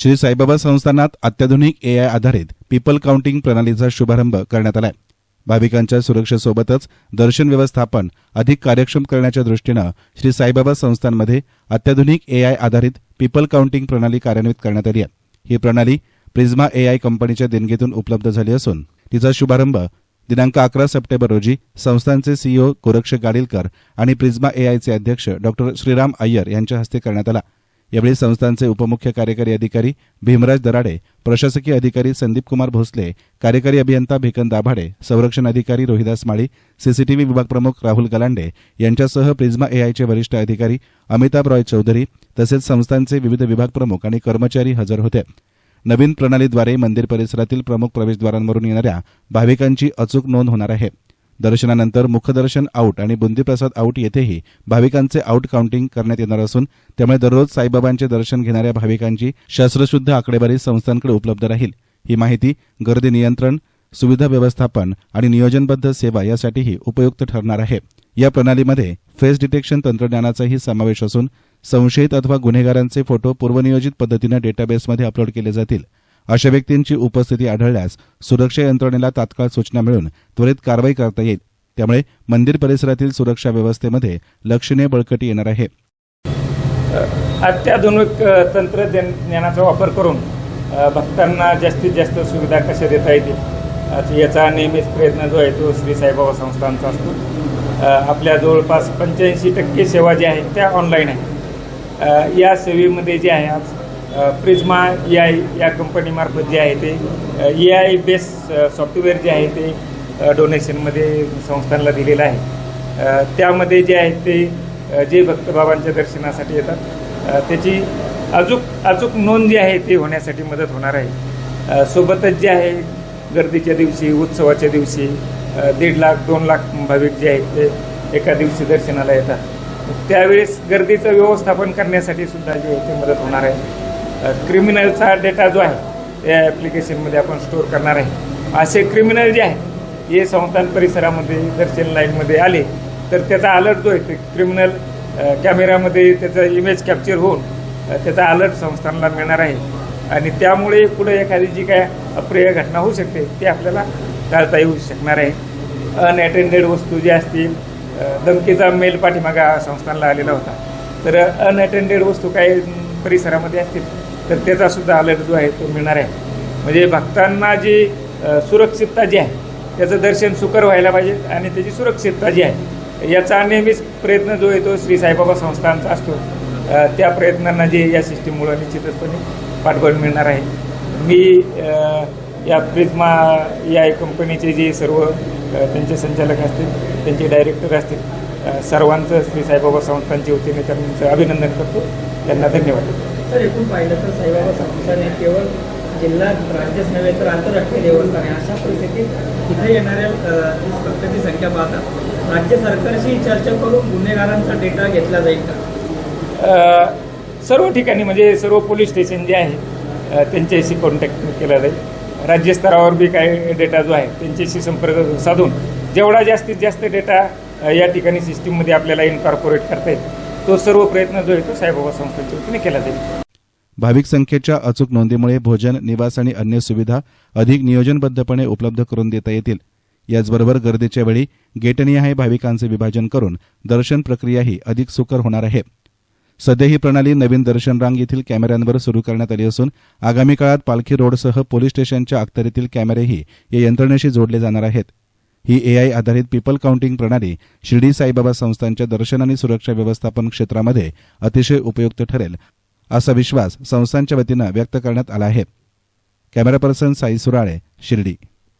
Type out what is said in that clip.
श्री साईबाबा संस्थानात अत्याधुनिक एआय आधारित पीपल काउंटिंग प्रणालीचा शुभारंभ करण्यात आलाय. भाविकांच्या सुरक्षेसोबतच दर्शन व्यवस्थापन अधिक कार्यक्षम करण्याच्या दृष्टीनं श्री साईबाबा संस्थांमध्ये अत्याधुनिक एआय आधारित पीपल काउंटिंग प्रणाली कार्यान्वित करण्यात आली आहे. ही प्रणाली प्रिझ्मा एआय कंपनीच्या देणगीतून उपलब्ध झाली असून तिचा शुभारंभ दिनांक अकरा सप्टेंबर रोजी संस्थांचे सीईओ गोरक्ष गाडीलकर आणि प्रिझ्मा एआयचे अध्यक्ष डॉक्टर श्रीराम अय्यर यांच्या हस्ते करण्यात आला. यावेळी संस्थांचे उपमुख्य कार्यकारी अधिकारी भीमराज दराडे प्रशासकीय अधिकारी संदीप कुमार भोसले कार्यकारी अभियंता भिकन दाभाडे संरक्षण अधिकारी रोहिदास माळी सीसीटीव्ही विभाग प्रमुख राहुल गलांडे यांच्यासह प्रिझ्मा एआयचे वरिष्ठ अधिकारी अमिताभ रॉय चौधरी तसेच संस्थांचे विविध विभाग प्रमुख आणि कर्मचारी हजर होते. नवीन प्रणालीद्वारे मंदिर परिसरातील प्रमुख प्रवेशद्वारांवरून येणाऱ्या भाविकांची अचूक नोंद होणार आहे. दर्शनानंतर मुखदर्शन आऊट आणि बुंदीप्रसाद आऊट येथेही भाविकांचे आऊट काउंटिंग करण्यात येणार असून त्यामुळे दररोज साईबाबांचे दर्शन घेणाऱ्या भाविकांची शास्त्रशुद्ध आकडेवारी संस्थांकडे उपलब्ध राहील. ही माहिती गर्दी नियंत्रण सुविधा व्यवस्थापन आणि नियोजनबद्ध सेवा यासाठीही उपयुक्त ठरणार आहे. या प्रणालीमध्ये फेस डिटेक्शन तंत्रज्ञानाचाही समावेश असून संशयित अथवा गुन्हेगारांचे फोटो पूर्वनियोजित पद्धतीनं डेटाबेसमध्ये अपलोड केले जातील. अशा व्यक्तींची उपस्थिती आढळल्यास सुरक्षा यंत्रणेला तात्काळ सूचना मिळून त्वरित कारवाई करता येईल. त्यामुळे मंदिर परिसरातील सुरक्षा व्यवस्थेमध्ये लक्षणीय बळकटी येणार आहे. अत्याधुनिक तंत्रज्ञानाचा वापर करून भक्तांना जास्तीत जास्त सुविधा कशा देता येतील? याचा नेहमीच प्रयत्न जो आहे तो श्री साईबाबा संस्थांचा असतो. आपल्या जवळपास पंच्याऐंशी टक्के सेवा ज्या आहेत त्या ऑनलाईन आहेत. या सेवेमध्ये जे आहे आज प्रिझ्मा ई आय या कंपनीमार्फत जे आहे ते ई आय बेस सॉफ्टवेअर जे आहे ते डोनेशनमध्ये संस्थांना दिलेलं आहे. त्यामध्ये जे आहे ते जे भक्तबाबांच्या दर्शनासाठी येतात त्याची अचूक अचूक नोंद जी आहे ती होण्यासाठी मदत होणार आहे. सोबतच जे आहे गर्दीच्या दिवशी उत्सवाच्या दिवशी दीड लाख दोन लाख भाविक जे आहेत ते एका दिवशी दर्शनाला येतात. त्यावेळेस गर्दीचं व्यवस्थापन करण्यासाठी सुद्धा जे आहे ते मदत होणार आहे. क्रिमिनलचा डेटा जो आहे या ॲप्लिकेशनमध्ये आपण स्टोअर करणार आहे. असे क्रिमिनल जे आहेत हे संस्थान परिसरामध्ये दर्शन लाईनमध्ये आले तर त्याचा अलर्ट जो आहे ते क्रिमिनल कॅमेऱ्यामध्ये त्याचा इमेज कॅप्चर होऊन त्याचा अलर्ट संस्थानला मिळणार आहे. आणि त्यामुळे पुढे एखादी जी काय अप्रिय घटना होऊ शकते ती आपल्याला टाळता येऊ शकणार आहे. अनअटेंडेड वस्तू ज्या असतील धमकीचा मेल पाठीमागा संस्थानला आलेला होता. तर अनअटेंडेड वस्तू काही परिसरामध्ये असतील तर त्याचा सुद्धा अलर्ट जो आहे तो मिळणार आहे. म्हणजे भक्तांना जी सुरक्षितता जी आहे त्याचं दर्शन सुकर व्हायला पाहिजे आणि त्याची सुरक्षितता जी आहे याचा नेहमीच प्रयत्न जो येतो श्री साईबाबा संस्थांचा असतो. त्या प्रयत्नांना जे या सिस्टीममुळं निश्चितचपणे पाठबळ मिळणार आहे. मी या प्रिझ्मा या कंपनीचे जे सर्व त्यांचे संचालक असतील त्यांचे डायरेक्टर असतील सर्वांचं श्री साईबाबा संस्थांच्या वतीने त्यांचं अभिनंदन करतो. त्यांना धन्यवाद. तर सर एकूण पाहिलं तर साईबाबा संस्थान हे केवळ जिल्हा राज्यच नव्हे तर आंतरराष्ट्रीय देवस्थान आहे. अशा परिस्थितीत इथे येणाऱ्या भक्तांची संख्या पाहता राज्य सरकारशी चर्चा करून गुन्हेगारांचा डेटा घेतला जाईल का? सर्व ठिकाणी म्हणजे सर्व पोलीस स्टेशन जे आहे त्यांच्याशी कॉन्टॅक्ट केला जाईल. राज्यस्तरावर बी काही डेटा जो आहे त्यांच्याशी संपर्क साधून जेवढा जास्तीत जास्त डेटा या ठिकाणी सिस्टीममध्ये आपल्याला इन्कॉर्पोरेट करता येईल तो सर्व प्रयत्न जो आहे तो साईबाबा संस्थेच्या वतीने केला जाईल. भाविक संख्येच्या अचूक नोंदीमुळे भोजन निवास आणि अन्य सुविधा अधिक नियोजनबद्धपणे उपलब्ध करून देता येतील. याचबरोबर गर्दीच्या वेळी गेटनिहाय भाविकांचे विभाजन करून दर्शन प्रक्रियाही अधिक सुकर होणार आहे. सध्या ही प्रणाली नवीन दर्शन रांग येथील कॅमेऱ्यांवर सुरू करण्यात आली असून आगामी काळात पालखी रोडसह पोलीस स्टेशनच्या अखत्यारीतील कॅमेरेही या यंत्रणेशी जोडले जाणार आहेत. ही एआय आधारित पीपल काउंटिंग प्रणाली शिर्डी साईबाबा संस्थांच्या दर्शन आणि सुरक्षा व्यवस्थापन क्षेत्रामध्ये अतिशय उपयुक्त ठरेल असा विश्वास संस्थांच्या वतीनं व्यक्त करण्यात आला आहे. Camera person Sai Surale Shirdi.